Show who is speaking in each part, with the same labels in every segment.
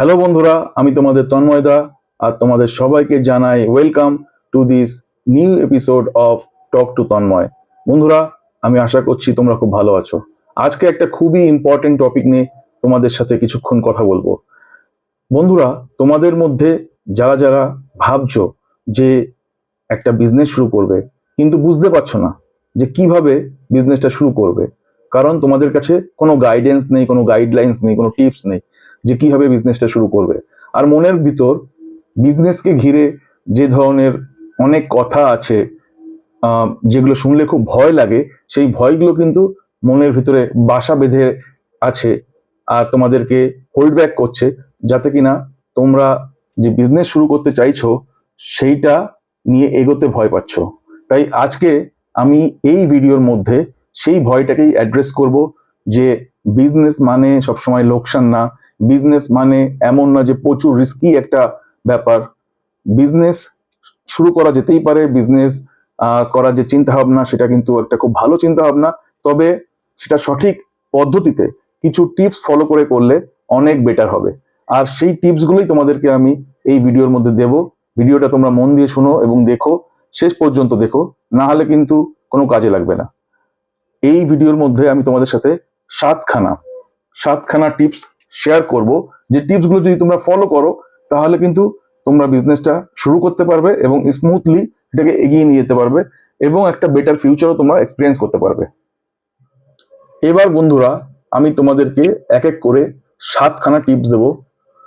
Speaker 1: Hello বন্ধুরা, আমি তোমাদের তন্ময়দা আর তোমাদের সবাইকে জানাই welcome to this new episode of talk to Tanmoy. বন্ধুরা, আমি আশা করছি তোমরা খুব ভালো আছো। আজকে একটা খুবই ইম্পর্টেন্ট টপিক নিয়ে তোমাদের সাথে কিছুক্ষণ কথা বলব। বন্ধুরা, তোমাদের মধ্যে যারা যারা ভাবছ যে একটা বিজনেস শুরু করবে, কিন্তু বুঝতে পারছ না যে কীভাবে বিজনেসটা শুরু করবে, কারণ তোমাদের কাছে কোনো গাইডেন্স নেই, কোনো গাইডলাইন্স নেই, কোনো টিপস নেই। যে কীভাবে বিজনেসটা শুরু করবে। আর মনের ভিতর বিজনেসকে ঘিরে যে ধরনের অনেক কথা আছে যেগুলো শুনলে খুব ভয় লাগে, সেই ভয়গুলো কিন্তু মনের ভিতরে বাসা বেঁধে আছে আর তোমাদেরকে হোল্ড ব্যাক করছে যাতে কিনা তোমরা যে বিজনেস শুরু করতে চাইছো, সেইটা নিয়ে এগোতে ভয় পাচ্ছ। তাই আজকে আমি এই ভিডিওর মধ্যে সেই ভয়টাকেই অ্যাড্রেস করব যে বিজনেস মানে সবসময় লোকসান না বিজনেস মানে এমন না যে প্রচুর রিস্কি একটা ব্যাপার। বিজনেস শুরু করা যেতেই পারে বিজনেস করার যে চিন্তা ভাবনা সেটা কিন্তু একটা খুব ভালো চিন্তা ভাবনা তবে সেটা সঠিক পদ্ধতিতে কিছু টিপস ফলো করে করলে অনেক বেটার হবে। আর সেই টিপসগুলোই তোমাদেরকে আমি এই ভিডিওর মধ্যে দেব। ভিডিওটা তোমরা মন দিয়ে শোনো এবং দেখো, শেষ পর্যন্ত দেখো, না হলে কিন্তু কোনো কাজে লাগবে না। এই ভিডিওর মধ্যে আমি তোমাদের সাথে সাতখানা সাতখানা টিপস শেয়ার করব। যে টিপসগুলো যদি তোমরা ফলো করো, তাহলে কিন্তু তোমরা বিজনেসটা শুরু করতে পারবে এবং স্মুথলি এটাকে এগিয়ে নিয়ে যেতে পারবে এবং একটা বেটার ফিউচারও তোমরা এক্সপিরিয়েন্স করতে পারবে। এবার বন্ধুরা, আমি তোমাদেরকে এক এক করে সাতখানা টিপস দেবো,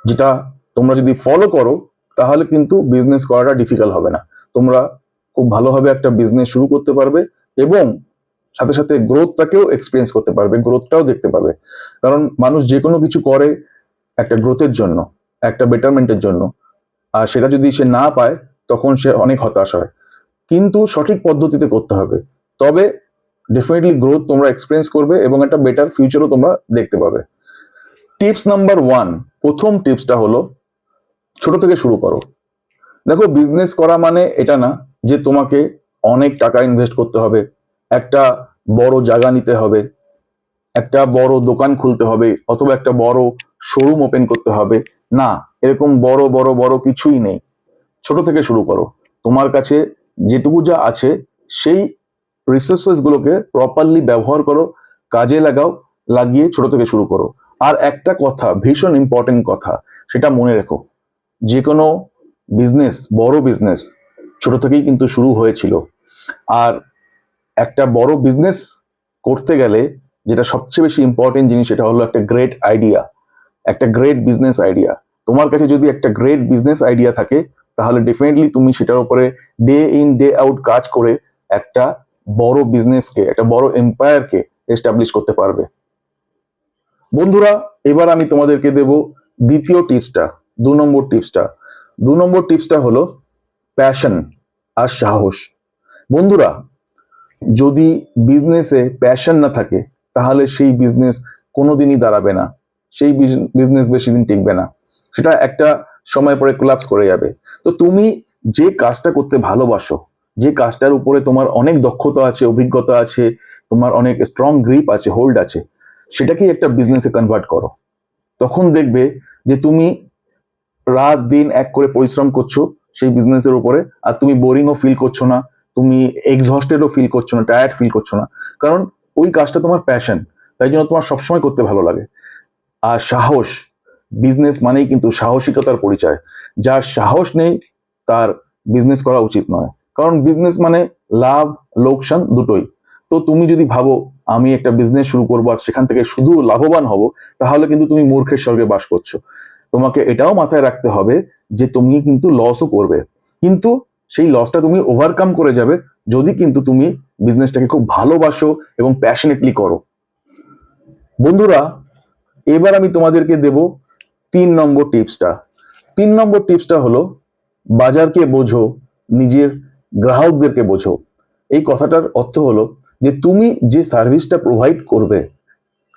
Speaker 1: যেটা তোমরা যদি ফলো করো, তাহলে কিন্তু বিজনেস করাটা ডিফিকাল্ট হবে না। তোমরা খুব ভালোভাবে একটা বিজনেস শুরু করতে পারবে এবং সাথে সাথে গ্রোথটাকেও এক্সপিরিয়েন্স করতে পারবে গ্রোথটাও দেখতে পাবে। কারণ মানুষ যে কোনো কিছু করে একটা গ্রোথের জন্য, একটা বেটারমেন্টের জন্য। আর সেটা যদি সে না পায়, তখন সে অনেক হতাশ হয়। কিন্তু সঠিক পদ্ধতিতে করতে হবে। তবে ডেফিনেটলি গ্রোথ তোমরা এক্সপিরিয়েন্স করবে এবং একটা বেটার ফিউচারও তোমরা দেখতে পাবে। টিপস নাম্বার ওয়ান প্রথম টিপসটা হলো, ছোট থেকে শুরু করো। দেখো বিজনেস করা মানে এটা না যে তোমাকে অনেক টাকা ইনভেস্ট করতে হবে একটা বড় জায়গা নিতে হবে, একটা বড় দোকান খুলতে হবে, অথবা একটা বড় শোরুম ওপেন করতে হবে। না, এরকম বড় বড় বড় কিছুই নেই। ছোট থেকে শুরু করো। তোমার কাছে যেটুকু যা আছে, সেই রিসোর্সেস গুলোকে প্রপারলি ব্যবহার করো, কাজে লাগাও, লাগিয়ে ছোট থেকে শুরু করো। আর একটা কথা, ভীষণ ইম্পর্টেন্ট কথা, সেটা মনে রেখো। যে কোনো বিজনেস বড় বিজনেস ছোট থেকেই কিন্তু শুরু হয়েছিল। আর একটা বড় বিজনেস করতে গেলে যেটা সবচেয়ে বেশি ইম্পর্টেন্ট জিনিস সেটা হলো একটা গ্রেট আইডিয়া একটা গ্রেট বিজনেস আইডিয়া তোমার কাছে যদি একটা গ্রেট বিজনেস আইডিয়া থাকে, তাহলে ডেফিনেটলি তুমি সেটার উপরে ডে ইন ডে আউট কাজ করে একটা বড় বিজনেসকে একটা বড় এম্পায়ারকে এস্টাবলিশ করতে পারবে। বন্ধুরা, এবার আমি তোমাদেরকে দেব দ্বিতীয় টিপসটা দু নম্বর টিপসটা দু নম্বর টিপসটা হলো প্যাশন আর সাহস। বন্ধুরা যদি বিজনেসে প্যাশন না থাকে, তাহলে সেই বিজনেস কোনোদিনই দাঁড়াবে না। সেই বিজনেস বেশি দিন টিকবে না। সেটা একটা সময় পরে কোলাপস করে যাবে। তো তুমি যে কাজটা করতে ভালোবাসো, যে কাজটার উপরে তোমার অনেক দক্ষতা আছে, অভিজ্ঞতা আছে, তোমার অনেক স্ট্রং গ্রিপ আছে হোল্ড আছে, সেটাকেই একটা বিজনেসে কনভার্ট করো। তখন দেখবে যে তুমি রাত দিন এক করে পরিশ্রম করছ সেই বিজনেসের উপরে, আর তুমি বোরিংও ফিল করছ না। তুমি এক্সহস্টেডও ফিল করছ না টায়ার্ড ফিল করছ না। কারণ ওই কাজটা তোমার প্যাশন তাই জন্য তোমার সবসময় করতে ভালো লাগে। আর সাহস বিজনেস মানেই কিন্তু সাহসিকতার পরিচয়। যার সাহস নেই, তার বিজনেস করা উচিত নয়। কারণ বিজনেস মানে লাভ, লোকসান দুটোই। তো তুমি যদি ভাবো, আমি একটা বিজনেস শুরু করব আর সেখান থেকে শুধু লাভবান হব, তাহলে কিন্তু তুমি মূর্খের স্বর্গে বাস করছ। তোমাকে এটাও মাথায় রাখতে হবে যে তুমি কিন্তু লসও করবে। কিন্তু সেই লসটা তুমি ওভারকাম করে যাবে যদি কিন্তু তুমি বিজনেসটাকে খুব ভালোবাসো এবং প্যাশনেটলি করো। বন্ধুরা, এবার আমি তোমাদেরকে দেব তিন নম্বর টিপসটা তিন নম্বর টিপসটা হলো, বাজারকে বোঝো, নিজের গ্রাহকদেরকে বোঝো। এই কথাটার অর্থ হলো যে তুমি যে সার্ভিসটা প্রোভাইড করবে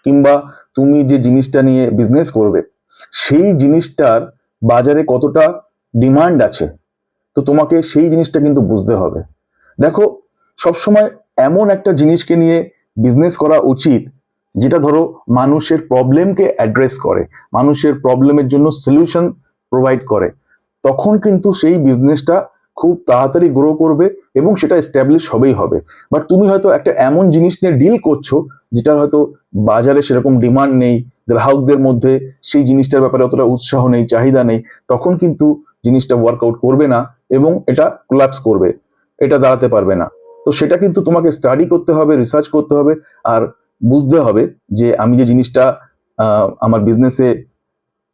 Speaker 1: কিংবা তুমি যে জিনিসটা নিয়ে বিজনেস করবে, সেই জিনিসটার বাজারে কতটা ডিমান্ড আছে। তো তোমাকে সেই জিনিসটা কিন্তু বুঝতে হবে। দেখো, সবসময় এমন একটা জিনিসকে নিয়ে বিজনেস করা উচিত, যেটা ধরো মানুষের প্রবলেমকে অ্যাড্রেস করে, মানুষের প্রবলেমের জন্য সলিউশন প্রোভাইড করে। তখন কিন্তু সেই বিজনেসটা খুব তাড়াতাড়ি গ্রো করবে এবং সেটা এস্টাবলিশ হবেই হবে। বাট তুমি হয়তো একটা এমন জিনিস নিয়ে ডিল করছ যেটা হয়তো বাজারে সেরকম ডিমান্ড নেই, গ্রাহকদের মধ্যে সেই জিনিসটার ব্যাপারে অতটা উৎসাহ নেই, চাহিদা নেই, তখন কিন্তু জিনিসটা ওয়ার্কআউট করবে না। এবং এটা কোলাপস করবে। এটা দাঁড়াতে পারবে না। তো সেটা কিন্তু তোমাকে স্টাডি করতে হবে রিসার্চ করতে হবে, আর বুঝতে হবে যে আমি যে জিনিসটা আমার বিজনেসে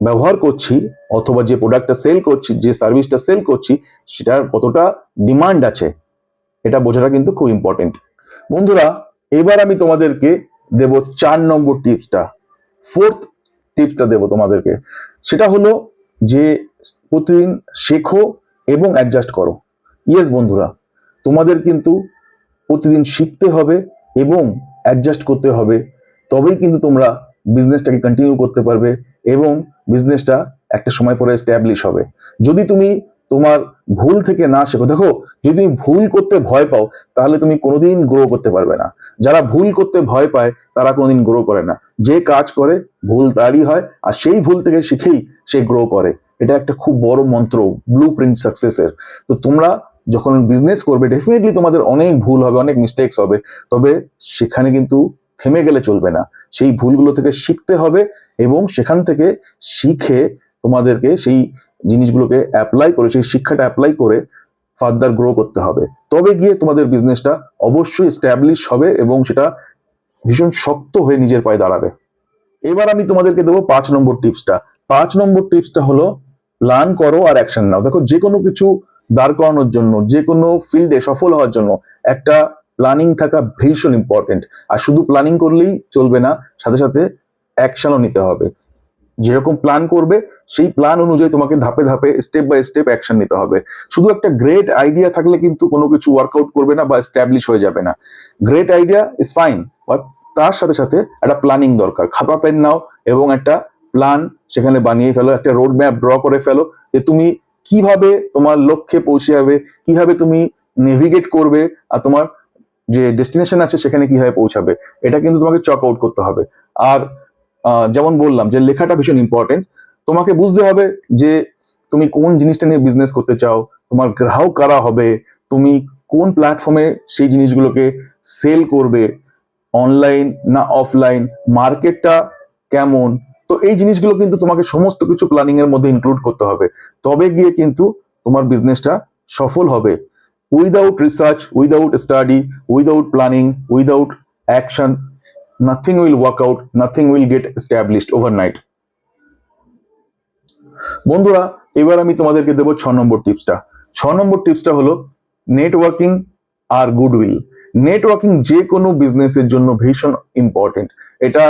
Speaker 1: ব্যবহার করছি অথবা যে প্রোডাক্টটা সেল করছি, যে সার্ভিসটা সেল করছি, সেটার কতটা ডিমান্ড আছে, এটা বোঝাটা কিন্তু খুব ইম্পর্টেন্ট বন্ধুরা, এবার আমি তোমাদেরকে দেব চার নম্বর টিপসটা ফোর্থ টিপসটা দেব তোমাদেরকে। সেটা হলো যে প্রতিদিন শেখো এবং অ্যাডজাস্ট করো। ইয়েস বন্ধুরা, তোমাদের কিন্তু প্রতিদিন শিখতে হবে এবং অ্যাডজাস্ট করতে হবে। তবেই কিন্তু তোমরা বিজনেসটাকে কন্টিনিউ করতে পারবে এবং বিজনেসটা একটা সময় পরে এস্টাবলিশ হবে। যদি তুমি তোমার ভুল থেকে না শেখো, দেখো, যদি তুমি ভুল করতে ভয় পাও, তাহলে তুমি কোনোদিন গ্রো করতে পারবে না। যারা ভুল করতে ভয় পায়, তারা কোনোদিন গ্রো করে না। যে কাজ করে, ভুল তারই হয়, আর সেই ভুল থেকে শিখেই সে গ্রো করে। এটা একটা খুব বড় মন্ত্র ব্লু প্রিন্ট সাকসেসের তো তোমরা যখন বিজনেস করবে ডেফিনেটলি তোমাদের অনেক ভুল হবে, অনেক মিস্টেকস হবে, তবে সেখানে কিন্তু থেমে গেলে চলবে না। সেই ভুলগুলো থেকে শিখতে হবে এবং সেখান থেকে শিখে তোমাদেরকে সেই জিনিসগুলোকে অ্যাপ্লাই করে, সেই শিক্ষাটা অ্যাপ্লাই করে ফার্দার গ্রো করতে হবে। তবে গিয়ে তোমাদের বিজনেসটা অবশ্যই স্ট্যাবলিশ হবে এবং সেটা ভীষণ শক্ত হয়ে নিজের পায়ে দাঁড়াবে। এবার আমি তোমাদেরকে দেবো পাঁচ নম্বর টিপসটা পাঁচ নম্বর টিপসটা হলো প্ল্যান করো আর অ্যাকশন নাও। দেখো যে কোনো কিছু দাঁড় করানোর জন্য যে কোনো ফিল্ডে সফল হওয়ার জন্য একটা প্ল্যানিং থাকা ভীষণ ইম্পর্টেন্ট আর শুধু প্ল্যানিং করলেই চলবে না, সাথে সাথে অ্যাকশনও নিতে হবে। যেরকম প্ল্যান করবে, সেই প্ল্যান অনুযায়ী তোমাকে ধাপে ধাপে স্টেপ বাই স্টেপ অ্যাকশন নিতে হবে। শুধু একটা গ্রেট আইডিয়া থাকলে কিন্তু কোনো কিছু ওয়ার্কআউট করবে না বা স্ট্যাবলিশ হয়ে যাবে না। Great idea is fine but তার সাথে সাথে একটা প্ল্যানিং দরকার। খাতা পেন নাও এবং একটা প্ল্যান সেখানে বানিয়ে ফেলো, একটা রোড ম্যাপ ড্র করে ফেলো যে তুমি কীভাবে তোমার লক্ষ্যে পৌঁছে যাবে কীভাবে তুমি নেভিগেট করবে আর তোমার যে ডেস্টিনেশন আছে সেখানে কীভাবে পৌঁছাবে। এটা কিন্তু তোমাকে চক আউট করতে হবে। আর যেমন বললাম যে লেখাটা ভীষণ ইম্পর্টেন্ট তোমাকে বুঝতে হবে যে তুমি কোন জিনিসটা নিয়ে বিজনেস করতে চাও, তোমার গ্রাহক কারা হবে, তুমি কোন প্ল্যাটফর্মে সেই জিনিসগুলোকে সেল করবে অনলাইন না অফলাইন মার্কেটটা কেমন তো এই জিনিসগুলো কিন্তু তোমাকে সমস্ত কিছু প্ল্যানিং এর মধ্যে ইনক্লুড করতে হবে। তবে গিয়ে কিন্তু তোমার বিজনেসটা সফল হবে। Without research without study without planning without action nothing will work out nothing will get established overnight বন্ধুরা, এবার আমি তোমাদেরকে দেবো ছ নম্বর টিপসটা ছ নম্বর টিপসটা হলো নেটওয়ার্কিং আর গুডউইল নেটওয়ার্কিং যে কোনো বিজনেসের জন্য ভীষণ ইম্পর্টেন্ট এটা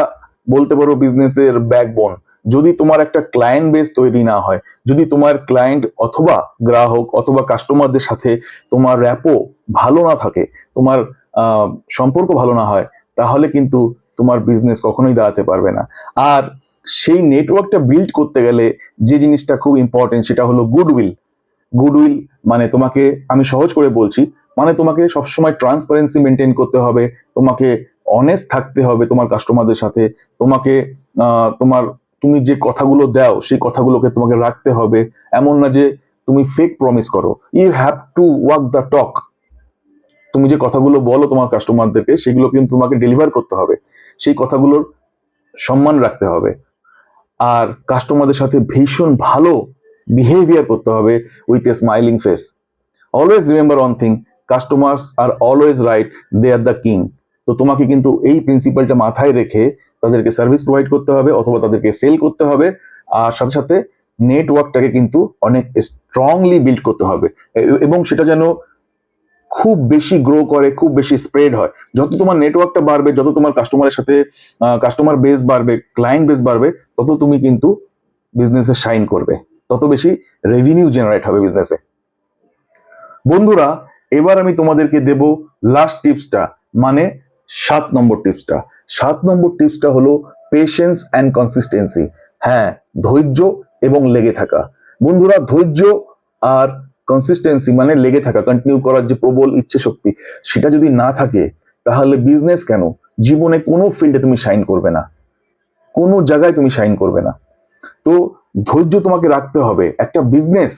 Speaker 1: বলতে পারো বিজনেসের ব্যাকবোন যদি তোমার একটা ক্লায়েন্ট বেস তৈরি না হয়, যদি তোমার ক্লায়েন্ট অথবা গ্রাহক অথবা কাস্টমারদের সাথে তোমার র্যাপো ভালো না থাকে, তোমার সম্পর্ক ভালো না হয়, তাহলে কিন্তু তোমার বিজনেস কখনোই দাঁড়াতে পারবে না। আর সেই নেটওয়ার্কটা বিল্ড করতে গেলে যে জিনিসটা খুব ইম্পর্টেন্ট সেটা হলো গুডউইল গুডউইল মানে তোমাকে আমি সহজ করে বলছি মানে তোমাকে সবসময় ট্রান্সপারেন্সি মেনটেন করতে হবে, তোমাকে অনেস্ট থাকতে হবে তোমার কাস্টমারদের সাথে, তোমাকে তোমার, তুমি যে কথাগুলো দাও, সেই কথাগুলোকে তোমাকে রাখতে হবে। এমন না যে তুমি ফেক প্রমিস করো। You have to walk the talk তুমি যে কথাগুলো বলো তোমার কাস্টমারদেরকে সেগুলো কিন্তু তোমাকে ডেলিভার করতে হবে। সেই কথাগুলোর সম্মান রাখতে হবে। আর কাস্টমারদের সাথে ভীষণ ভালো বিহেভিয়ার করতে হবে with a smiling face always remember one thing customers are always right they are the king তো তোমাকে কিন্তু এই প্রিন্সিপালটা মাথায় রেখে তাদেরকে সার্ভিস প্রোভাইড করতে হবে অথবা তাদেরকে সেল করতে হবে। আর সাথে সাথে নেটওয়ার্কটাকে কিন্তু অনেক স্ট্রংলি বিল্ড করতে হবে। এবং সেটা যেন খুব বেশি গ্রো করে, খুব বেশি স্প্রেড হয়। যত তোমার নেটওয়ার্কটা বাড়বে, যত তোমার কাস্টমারের সাথে কাস্টমার বেস বাড়বে ক্লায়েন্ট বেস বাড়বে, তত তুমি কিন্তু বিজনেসে শাইন করবে। তত বেশি রেভিনিউ জেনারেট হবে বিজনেসে বন্ধুরা এবার আমি তোমাদেরকে দেব লাস্ট টিপসটা মানে সাত নম্বর টিপসটা সাত নম্বর টিপসটা হলো পেশেন্স অ্যান্ড কনসিস্টেন্সি হ্যাঁ ধৈর্য এবং লেগে থাকা। বন্ধুরা, ধৈর্য আর কনসিস্টেন্সি মানে লেগে থাকা কন্টিনিউ করার যে প্রবল ইচ্ছে শক্তি, সেটা যদি না থাকে, তাহলে বিজনেস কেন? জীবনে কোনো ফিল্ডে তুমি শাইন করবে না। কোনো জায়গায় তুমি শাইন করবে না। তো ধৈর্য তোমাকে রাখতে হবে। একটা বিজনেস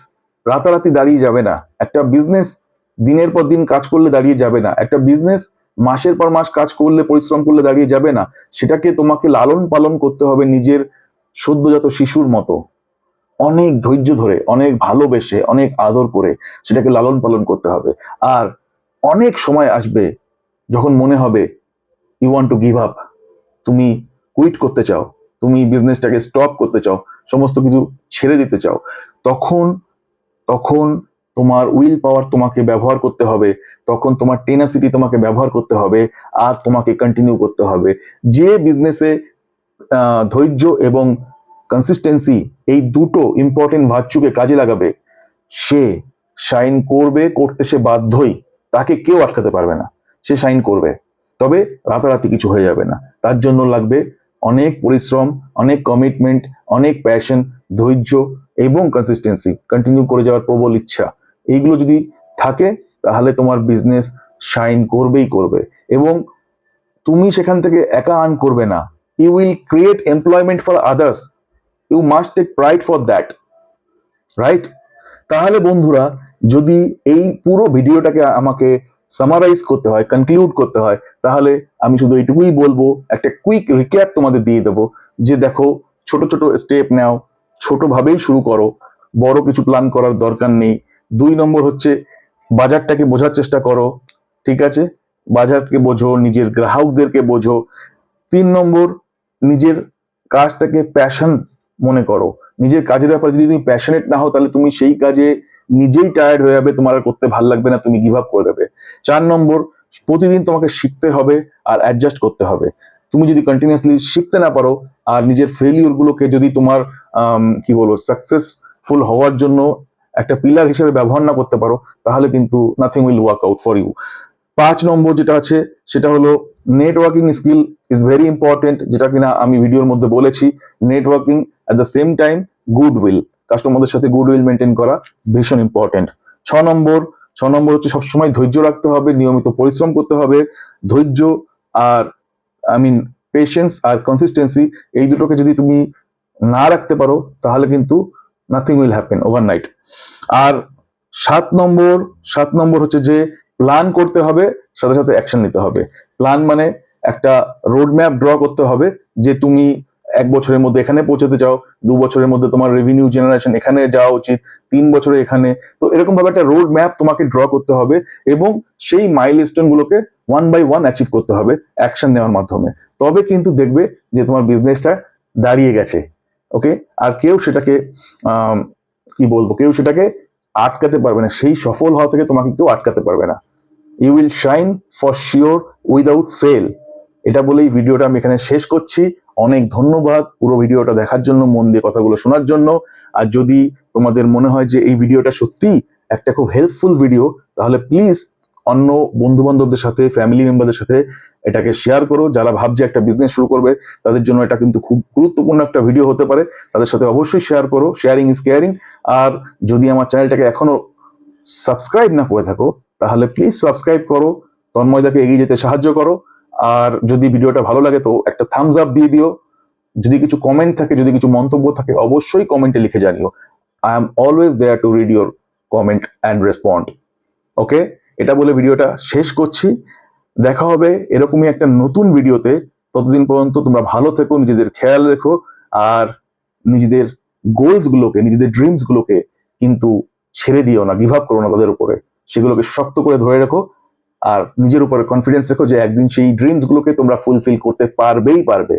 Speaker 1: রাতারাতি দাঁড়িয়ে যাবে না। একটা বিজনেস দিনের পর দিন কাজ করলে দাঁড়িয়ে যাবে না। একটা বিজনেস মাসের পর মাস কাজ করলে, পরিশ্রম করলে দাঁড়িয়ে যাবে না। সেটাকে তোমাকে লালন পালন করতে হবে নিজের সদ্যজাত শিশুর মতো। অনেক ধৈর্য ধরে, অনেক ভালোবেসে, অনেক আদর করে সেটাকে লালন পালন করতে হবে। আর অনেক সময় আসবে যখন মনে হবে you want to give up তুমি কুইট করতে চাও। তুমি বিজনেসটাকে স্টপ করতে চাও। সমস্ত কিছু ছেড়ে দিতে চাও। তখন তখন তোমার উইল পাওয়ার তোমাকে ব্যবহার করতে হবে, তখন তোমার টেনাসিটি তোমাকে ব্যবহার করতে হবে, আর তোমাকে কন্টিনিউ করতে হবে। যে বিজনেসে ধৈর্য এবং কনসিস্টেন্সি এই দুটো ইম্পর্টেন্ট ভার্চুকে কাজে লাগাবে, সে সাইন করবে, করতে সে বাধ্যই, তাকে কেউ আটকাতে পারবে না, সে সাইন করবে। তবে রাতারাতি কিছু হয়ে যাবে না। তার জন্য লাগবে অনেক পরিশ্রম, অনেক কমিটমেন্ট অনেক প্যাশন ধৈর্য এবং কনসিস্টেন্সি কন্টিনিউ করে যাওয়ার প্রবল ইচ্ছা। এইগুলো যদি থাকে, তাহলে তোমার বিজনেস শাইন করবেই করবে। এবং তুমি সেখান থেকে একা আর্ন করবে না। You will create employment for others you must take pride for that right তাহলে বন্ধুরা, যদি এই পুরো ভিডিওটাকে আমাকে সামারাইজ করতে হয় কনক্লুড করতে হয়, তাহলে আমি শুধু এইটুকুই বলব, একটা কুইক রিক্যাপ তোমাদের দিয়ে দেবো, যে দেখো, ছোট ছোট স্টেপ নাও, ছোটভাবেই শুরু করো। বড় কিছু প্ল্যান করার দরকার নেই। দুই নম্বর হচ্ছে বাজারটাকে বোঝার চেষ্টা করো, ঠিক আছে? বাজারকে বোঝো, নিজের গ্রাহকদেরকে বোঝো। তিন নম্বর, নিজের কাজটাকে প্যাশন মনে করো। নিজের কাজের ব্যাপারে যদি তুমি প্যাশনেট না হও, তাহলে তুমি সেই কাজে নিজেই টায়ার্ড হয়ে যাবে, তোমার আর করতে ভালো লাগবে না, তুমি গিভ আপ করে দেবে। চার নম্বর, প্রতিদিন তোমাকে শিখতে হবে আর অ্যাডজাস্ট করতে হবে। তুমি যদি কন্টিনিউয়াসলি শিখতে না পারো, আর নিজের ফেলিওর গুলোকে যদি তোমার কি বলব সাকসেসফুল হওয়ার জন্য একটা পিলার হিসেবে ব্যবহার না করতে পারো, তাহলে কিন্তু nothing will work out for you পাঁচ নম্বর যেটা আছে, সেটা হলো networking skill is very important যেটা কিনা আমি ভিডিওর মধ্যে বলেছি। Networking at the same time goodwill কাস্টমারদের সাথে গুড উইল মেনটেন করা ভীষণ ইম্পর্টেন্ট ছ নম্বর ছ নম্বর হচ্ছে সবসময় ধৈর্য রাখতে হবে, নিয়মিত পরিশ্রম করতে হবে। ধৈর্য আর আই মিন পেশেন্স আর কনসিস্টেন্সি এই দুটোকে যদি তুমি না রাখতে পারো, তাহলে কিন্তু নাথিং উইল হ্যাপেন ওভারনাইট আর সাত নম্বর সাত নম্বর হচ্ছে যে প্ল্যান করতে হবে, সাথে সাথে অ্যাকশন নিতে হবে। প্ল্যান মানে একটা রোড ম্যাপ ড্র করতে হবে যে তুমি এক বছরের মধ্যে এখানে পৌঁছতে চাও, দু বছরের মধ্যে তোমার রেভিনিউ জেনারেশন এখানে যাওয়া উচিত, তিন বছরে এখানে। তো এরকম ভাবে একটা রোড ম্যাপ তোমাকে ড্র করতে হবে এবং সেই মাইল গুলোকে ওয়ান বাই ওয়ান অ্যাচিভ করতে হবে অ্যাকশন নেওয়ার মাধ্যমে। তবে কিন্তু দেখবে যে তোমার বিজনেসটা দাঁড়িয়ে গেছে। ওকে? আর কেউ সেটাকে কি বলব? কেউ সেটাকে আটকাতে পারবে না। সেই সফল হওয়া থেকে তোমাকে কেউ আটকাতে পারবে না। You will shine for sure without fail এটা বলেই ভিডিওটা আমি এখানে শেষ করছি। অনেক ধন্যবাদ পুরো ভিডিওটা দেখার জন্য, মন দিয়ে কথাগুলো শোনার জন্য। আর যদি তোমাদের মনে হয় যে এই ভিডিওটা সত্যি একটা খুব হেল্পফুল ভিডিও তাহলে প্লিজ অন্য বন্ধু বান্ধবদের সাথে ফ্যামিলি মেম্বারদের সাথে এটাকে শেয়ার করো। যারা ভাবছে একটা বিজনেস শুরু করবে, তাদের জন্য এটা কিন্তু খুব গুরুত্বপূর্ণ একটা ভিডিও হতে পারে। তাদের সাথে অবশ্যই শেয়ার করো। শেয়ারিং ইজ কেয়ারিং আর যদি আমার চ্যানেলটাকে এখনও সাবস্ক্রাইব না করে থাকো, তাহলে প্লিজ সাবস্ক্রাইব করো। তন্ময়দাকে এগিয়ে যেতে সাহায্য করো। আর যদি ভিডিওটা ভালো লাগে, তো একটা থামস আপ দিয়ে দিও। যদি কিছু কমেন্ট থাকে, যদি কিছু মন্তব্য থাকে, অবশ্যই কমেন্টে লিখে জানিও। I am always there to read your comment and respond okay এটা বলে ভিডিওটা শেষ করছি। দেখা হবে এরকমই একটা নতুন ভিডিওতে। ততদিন পর্যন্ত তোমরা ভালো থেকো, নিজেদের খেয়াল রেখো, আর নিজেদের গোলস গুলোকে, নিজেদের ড্রিমস গুলোকে কিন্তু ছেড়ে দিও না গিভ আপ করো না তাদের উপরে। সেগুলোকে শক্ত করে ধরে রাখো, আর নিজের উপরে কনফিডেন্স রেখো যে একদিন সেই ড্রিমস গুলোকে তোমরা ফুলফিল করতে পারবেই পারবে।